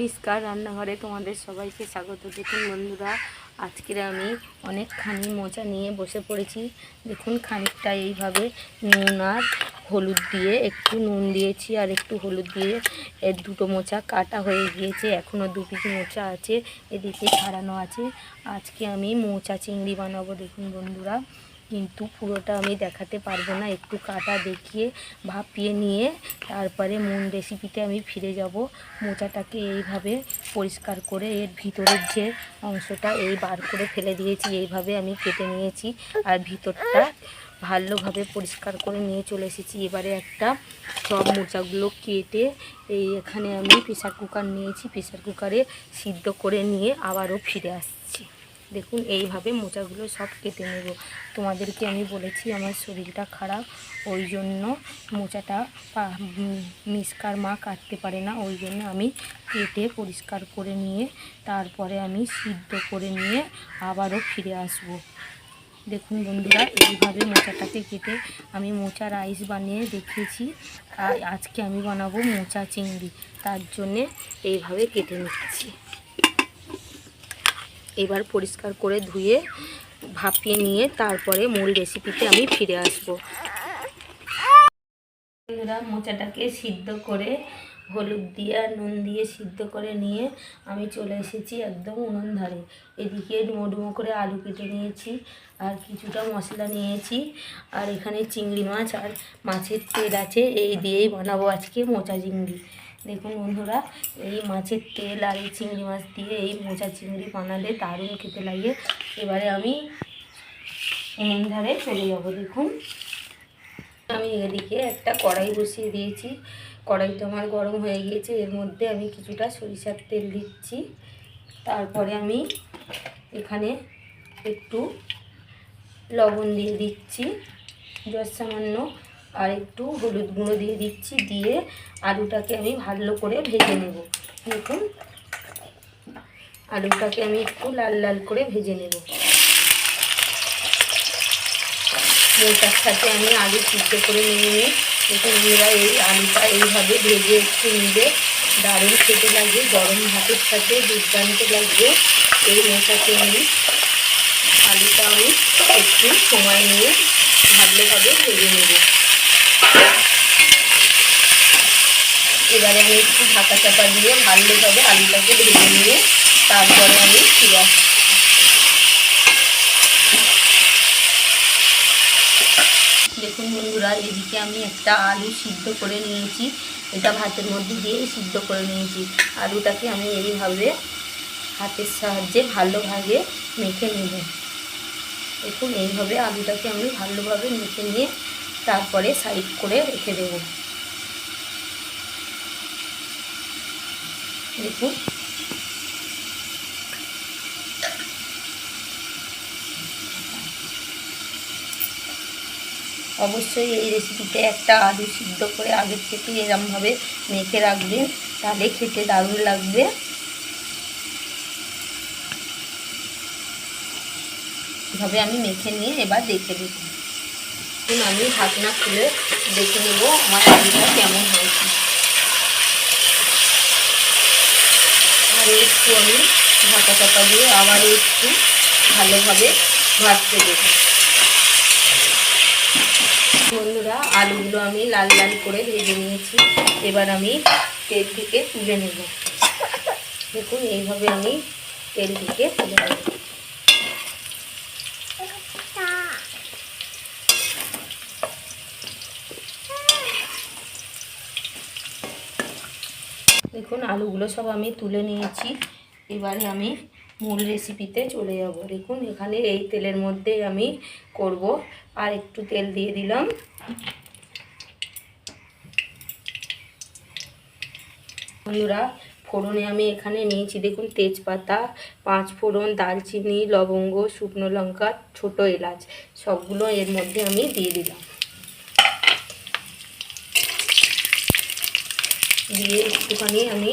মিসকার রান্নাঘরে তোমাদের সবাইকে স্বাগত। দেখুন বন্ধুরা, আজকের আমি অনেক অনেকখানি মোচা নিয়ে বসে পড়েছি। দেখুন খানিকটা এইভাবে নুন আর হলুদ দিয়ে, একটু নুন দিয়েছি আর একটু হলুদ দিয়ে এর দুটো মোচা কাটা হয়ে গিয়েছে। এখনও দু পিস মোচা আছে, এদিকে ছাড়ানো আছে। আজকে আমি মোচা চিংড়ি বানাবো, দেখুন বন্ধুরা। কিন্তু পুরোটা আমি দেখাতে পারব না। একটু কাটা দেখিয়ে ভাপিয়ে নিয়ে তারপরে মূল রেসিপিতে আমি ফিরে যাব। মোচাটাকে এইভাবে পরিষ্কার করে এর ভিতরের যে অংশটা এই বার করে ফেলে দিয়েছি, এইভাবে আমি কেটে নিয়েছি। আর ভিতরটা ভালোভাবে পরিষ্কার করে নিয়ে চলে এসেছি। এবারে একটা সব মোচাগুলো কেটে এই এখানে আমি প্রেসার কুকার নিয়েছি। প্রেসার কুকারে সিদ্ধ করে নিয়ে আবারও ফিরে আসছি। দেখুন, এইভাবে মোচাগুলো সব কেটে নেব। তোমাদেরকে আমি বলেছি, আমার শরীরটা খারাপ, ওই জন্য মোচাটা মিসকার মা কাটতে পারে না। ওই জন্য আমি কেটে পরিষ্কার করে নিয়ে, তারপরে আমি সিদ্ধ করে নিয়ে আবারও ফিরে আসব। দেখুন বন্ধুরা, এইভাবে মোচাটাকে কেটে আমি মোচা রাইস বানিয়ে দেখিয়েছি। আর আজকে আমি বানাবো মোচা চিংড়ি। তার জন্যে এইভাবে কেটে নিচ্ছি। এবার পরিষ্কার করে ধুয়ে, ভাপিয়ে নিয়ে তারপরে মূল রেসিপিতে আমি ফিরে আসব। বন্ধুরা, মোচাটাকে সিদ্ধ করে, হলুদ দিয়ে আর নুন দিয়ে সিদ্ধ করে নিয়ে আমি চলে এসেছি একদম উনুন ধারে। এদিকে ডুমো ডুমো করে আলু কেটে নিয়েছি, আর কিছুটা মশলা নিয়েছি, আর এখানে চিংড়ি মাছ আর মাছের তেল আছে, এই দিয়েই বানাবো আজকে মোচা চিংড়ি। দেখুন বন্ধুরা, এই মাছের তেল আর এই চিংড়ি মাছ দিয়ে এই মোচা চিংড়ি বানালে দারুণ খেতে লাগে। এবারে আমি ধারে চলে যাব, দেখুন। আমি এদিকে একটা কড়াই বসিয়ে দিয়েছি। কড়াইটা আমার গরম হয়ে গিয়েছে, এর মধ্যে আমি কিছুটা সরিষার তেল দিচ্ছি। তারপরে আমি এখানে একটু লবণ দিয়ে দিচ্ছি যত সামান্য আর একটু হলুদ গুঁড়ো দিয়ে দিচ্ছি, দিয়ে আলুটাকে আমি ভালো করে ভেজে নেব। দেখুন, আলুটাকে আমি একটু লাল লাল করে ভেজে নেব। মোটার সাথে আমি আলু সিদ্ধ করে নিয়ে নিই। দেখুন মেয়েরা এই আলুটা এইভাবে ভেজে একটু নিলে দারুণ খেতে লাগবে, গরম ভাতের সাথে দুর্দান্ত লাগবে। এই মোটাকে আমি আলুটা আমি একটু সময় নিয়ে ভালোভাবে ভেজে নেব। এবারে আমি একটু ঢাকা চাপা দিয়ে ভালোভাবে আলুটাকে ভেজে নিয়ে তারপরে আমি ফিরে দেখুন বন্ধুরা, এদিকে আমি একটা আলু সিদ্ধ করে নিয়েছি। এটা ভাতের মধ্যে দিয়ে সিদ্ধ করে নিয়েছি। আলুটাকে আমি এইভাবে হাতের সাহায্যে ভালোভাবে মেখে নেব। দেখুন, এইভাবে আলুটাকে আমি ভালোভাবে মেখে নিয়ে তারপরে সাইড করে রেখে দেব। দেখুন। অবশ্যই এই রেসিপিতে একটা আলু সিদ্ধ করে আগের থেকে এরমভাবে মেখে রাখবেন, তাহলে খেতে দারুণ লাগবে। এভাবে আমি মেখে নিয়ে এবার দেখে দেবো এখন আমি ঢাকনা খুলে দেখে নেব আমার আলুটা কেমন হয়েছে। আর একটু আমি ঢাকা চাপা দিয়ে আবার একটু ভালোভাবে ভাজতে দেবো। বন্ধুরা, আলুগুলো আমি লাল লাল করে ভেজে নিয়েছি। এবার আমি তেল থেকে তুলে নেব। দেখুন, এইভাবে আমি তেল থেকে তুলে নেব। দেখুন, আলুগুলো সব আমি তুলে নিয়েছি। এবারে আমি মূল রেসিপিতে চলে যাব। দেখুন, এখানে এই তেলের মধ্যে আমি করব। আর একটু তেল দিয়ে দিলাম। বন্ধুরা, ফোড়নে আমি এখানে নিয়েছি, দেখুন, তেজপাতা, পাঁচ ফোড়ন দালচিনি লবঙ্গ, শুকনো লঙ্কা, ছোট এলাচ, সবগুলো এর মধ্যে আমি দিয়ে দিলাম। দিয়ে একটুখানি আমি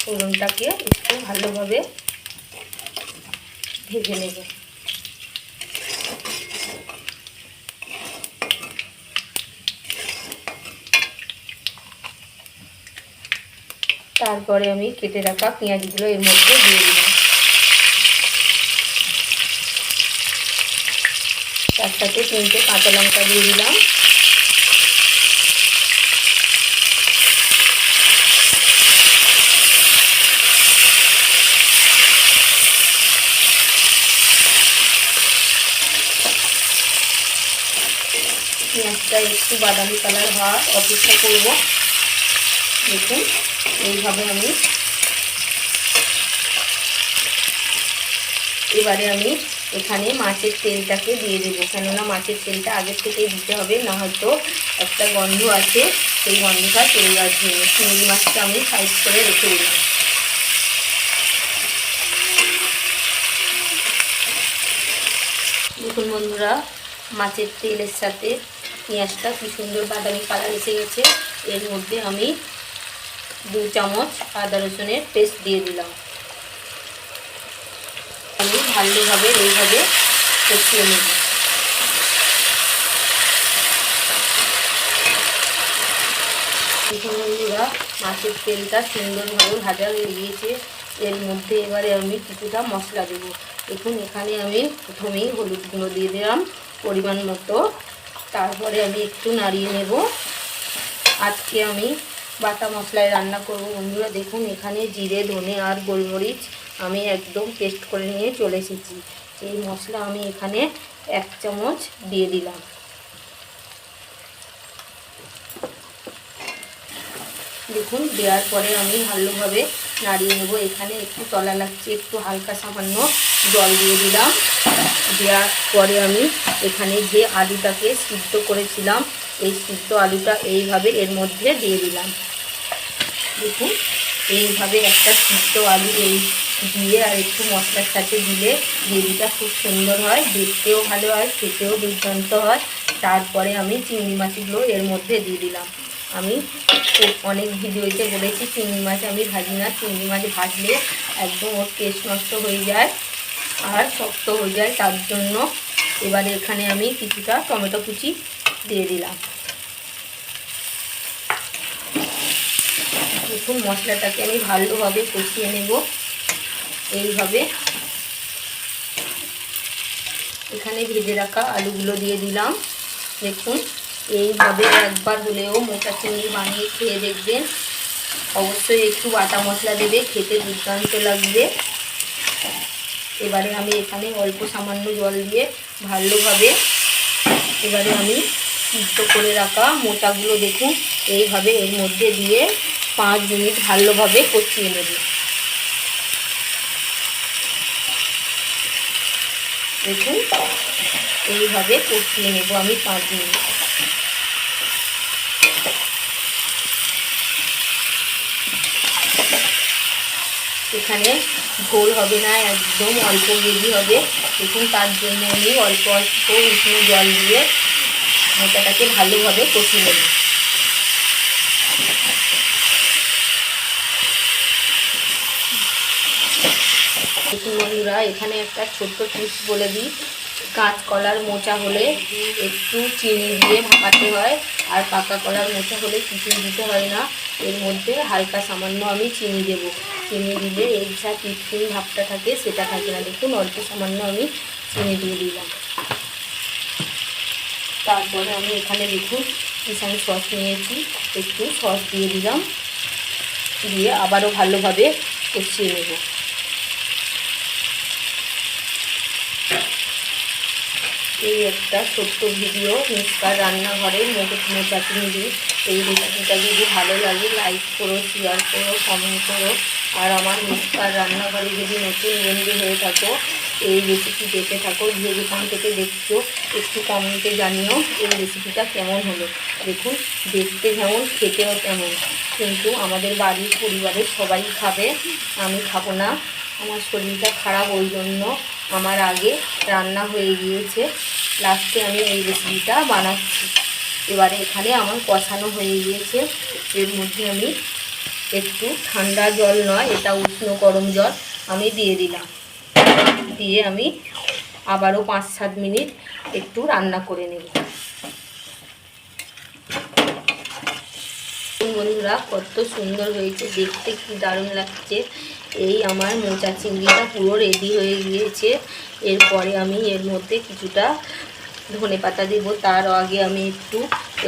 ফোড়নটাকে একটু ভালোভাবে ভেজে নেব। তারপরে আমি কেটে রাখা পেঁয়াজগুলো এর মধ্যে দিয়ে দিলাম। তার সাথে তিনটে কাঁচা লঙ্কা দিয়ে দিলাম। পেঁয়াজটা একটু বাদামি কালার হওয়ার অপেক্ষা করব। দেখুন, এইভাবে আমি এবারে আমি এখানে মাছের তেলটাকে দিয়ে দেবো। কেননা মাছের তেলটা আগে থেকেই দিতে হবে, না হয়তো একটা গন্ধ আছে, সেই গন্ধটা চলে যাওয়ার জন্য চিংড়ি মাছটা আমি সাইড করে রেখে দিলাম। দেখুন বন্ধুরা, মাছের তেলের সাথে পেঁয়াজটা কি সুন্দর বাদামি কালার এসে গেছে। এর মধ্যে আমি দু চামচ আদা রসুনের পেস্ট দিয়ে দিলাম। আমি ভালোভাবে এইভাবে কষিয়ে নেব। বন্ধুরা, মাছের তেলটা সুন্দরভাবে ভাজা হয়ে গিয়েছে। এর মধ্যে এবারে আমি কিছুটা মশলা দেবো। দেখুন, এখানে আমি প্রথমেই হলুদ গুঁড়ো দিয়ে দিলাম। পরিমাণ মতো তারপরে আমি একটু নাড়িয়ে নেব। আজকে আমি বাটা মশলায় রান্না করব। বন্ধুরা, দেখুন, এখানে জিরে, ধনে আর গোলমরিচ আমি একদম পেস্ট করে নিয়ে চলে এসেছি। এই মশলা আমি এখানে এক চামচ দিয়ে দিলাম। দেখুন, দেওয়ার পরে আমি ভালোভাবে নাড়িয়ে নেব। এখানে একটু তলা লাগছে, একটু হালকা সামান্য জল দিয়ে দিলাম। দেওয়ার পরে আমি এখানে যে আলুটাকে সিদ্ধ করেছিলাম, এই সিদ্ধ আলুটা এইভাবে এর মধ্যে দিয়ে দিলাম। দেখুন, এইভাবে একটা সিদ্ধ আলু এই দিয়ে আর একটু মশলার সাথে দিলে গ্রেভিটা খুব সুন্দর হয়, দেখতেও ভালো হয়, খেতেও দুর্দান্ত হয়। তারপরে আমি চিংড়ি মাছগুলো এর মধ্যে দিয়ে দিলাম। আমি অনেক ভিডিওতে বলেছি, চিংড়ি মাছ আমি ভাজি না। চিংড়ি মাছ ভাজলে একদম ওর টেস্ট নষ্ট হয়ে যায়। আর শক্ত হয়ে যায় তার জন্য। এবারে এখানে আমি কিছুটা টমেটো কুচি দিয়ে দিলাম। দেখুন, মশলাটাকে আমি ভালোভাবে কষিয়ে নেব। এইভাবে। এখানে ভেজে রাখা আলুগুলো দিয়ে দিলাম। দেখুন, এইভাবে একবার হলেও মোটা চিংড়ি বানিয়ে খেয়ে দেখবেন। অবশ্যই একটু বাটা মশলা দেবে, খেতে দুর্দান্ত লাগবে। এবারে আমি এখানে অল্প সামান্য জল দিয়ে ভালোভাবে এবারে আমি সিদ্ধ করে রাখা মোটাগুলো দেখুন, এইভাবে এর মধ্যে দিয়ে পাঁচ মিনিট ভালোভাবে কষিয়ে নেব। দেখুন, এইভাবে কষিয়ে নেব আমি পাঁচ মিনিট। এখানে ঝোল হবে না, একদম অল্প গ্রেভি হবে। দেখুন, তার জন্য আমি অল্প অল্প উষ্ণ জল দিয়ে মোটাটাকে ভালোভাবে কষিয়ে নেব। দেখুন বন্ধুরা, এখানে একটা ছোট্ট টিপস বলে দিই। কাঁচকলার মোচা হলে একটু চিনি দিয়ে ভাপাতে হয়, আর পাকা কলার মোচা হলে কিছুই দিতে হয় না। এর মধ্যে হালকা সামান্য আমি চিনি দেব। চিনি দিলে এর যা টিটকিন ভাবটা থাকে, সেটা থাকে না। দেখুন, অল্প সামান্য আমি চিনি দিয়ে দিলাম। তারপরে আমি এখানে দেখুন কিষান সস নিয়েছি। একটু সস দিয়ে দিলাম। দিয়ে আবারও ভালোভাবে কষিয়ে নেব। এই একটা ছোট্ট ভিডিও মিসকার রান্নাঘরে মোচা চিংড়ি এই রেসিপিটা যদি ভালো লাগে লাইক করো শেয়ার করো কমেন্ট করো। আর আমার মিসকার রান্নাঘরে যদি নতুন বন্ধু হয়ে থাকো, এই রেসিপি দেখে থাকো যে যেখান থেকে দেখছ, একটু কমেন্টে জানিও এই রেসিপিটা কেমন হলো। দেখুন, দেখতে যেমন, খেতেও কেমন কিন্তু আমাদের বাড়ির পরিবারের সবাই খাবে, আমি খাব না। আমার শরীরটা খারাপ ওই জন্য আমার আগে রান্না হয়ে গিয়েছে। লাস্টে আমি এই রেসিপিটা বানাচ্ছি। এবারে এখানে আমার কষানো হয়ে গিয়েছে। এর মধ্যে আমি একটু ঠান্ডা জল নয়, এটা উষ্ণ গরম জল, আমি দিয়ে দিলাম। দিয়ে আমি আবারও পাঁচ সাত মিনিট একটু রান্না করে নেব। বন্ধুরা, কত সুন্দর হয়েছে, দেখতে কি দারুণ লাগছে। এই আমার মোচা চিংড়িটা পুরো রেডি হয়ে গিয়েছে। এরপরে আমি এর মধ্যে কিছুটা ধনে পাতা দেব। তার আগে আমি একটু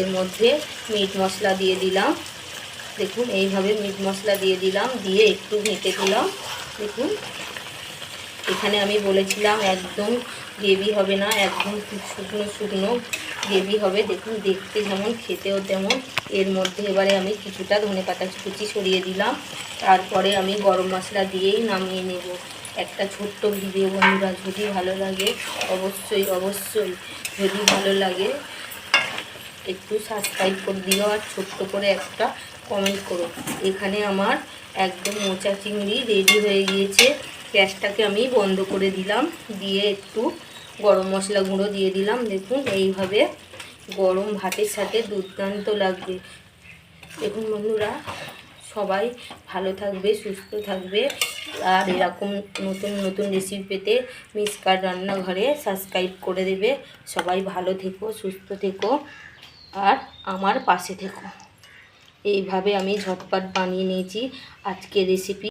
এর মধ্যে মিট মশলা দিয়ে দিলাম। দেখুন, এইভাবে মিট মশলা দিয়ে দিলাম, দিয়ে একটু ঘেঁটে দিলাম দেখুন, এখানে আমি বলেছিলাম একদম গ্রেভি হবে না, একদম শুকনো শুকনো গ্রেভি হবে। দেখুন, দেখতে যেমন, খেতেও তেমন। এর মধ্যে এবারে আমি কিছুটা ধনে পাতা কুচি সরিয়ে দিলাম। তারপরে আমি গরম মশলা দিয়েই নামিয়ে নেব। একটা ছোট্ট ভিডিও বন্ধুরা, যদি ভালো লাগে, অবশ্যই অবশ্যই যদি ভালো লাগে, একটু সাবস্ক্রাইব করে দিও। আর ছোট্ট করে একটা কমেন্ট করো। এখানে আমার একদম মোচা চিংড়ি রেডি হয়ে গিয়েছে। গ্যাসটাকে আমি বন্ধ করে দিলাম। দিয়ে একটু গরম মশলা গুঁড়ো দিয়ে দিলাম। দেখুন, এইভাবে গরম ভাতের সাথে দুর্দান্ত লাগবে। দেখুন বন্ধুরা, সবাই ভালো থাকবে, সুস্থ থাকবে। আর এরকম নতুন নতুন রেসিপি পেতে মিসকার রান্নাঘরে সাবস্ক্রাইব করে দেবে। সবাই ভালো থেকো, সুস্থ থেকো। আর আমার পাশে থেকো। এইভাবে আমি ঝটপট বানিয়ে নিয়েছি। আজকে রেসিপি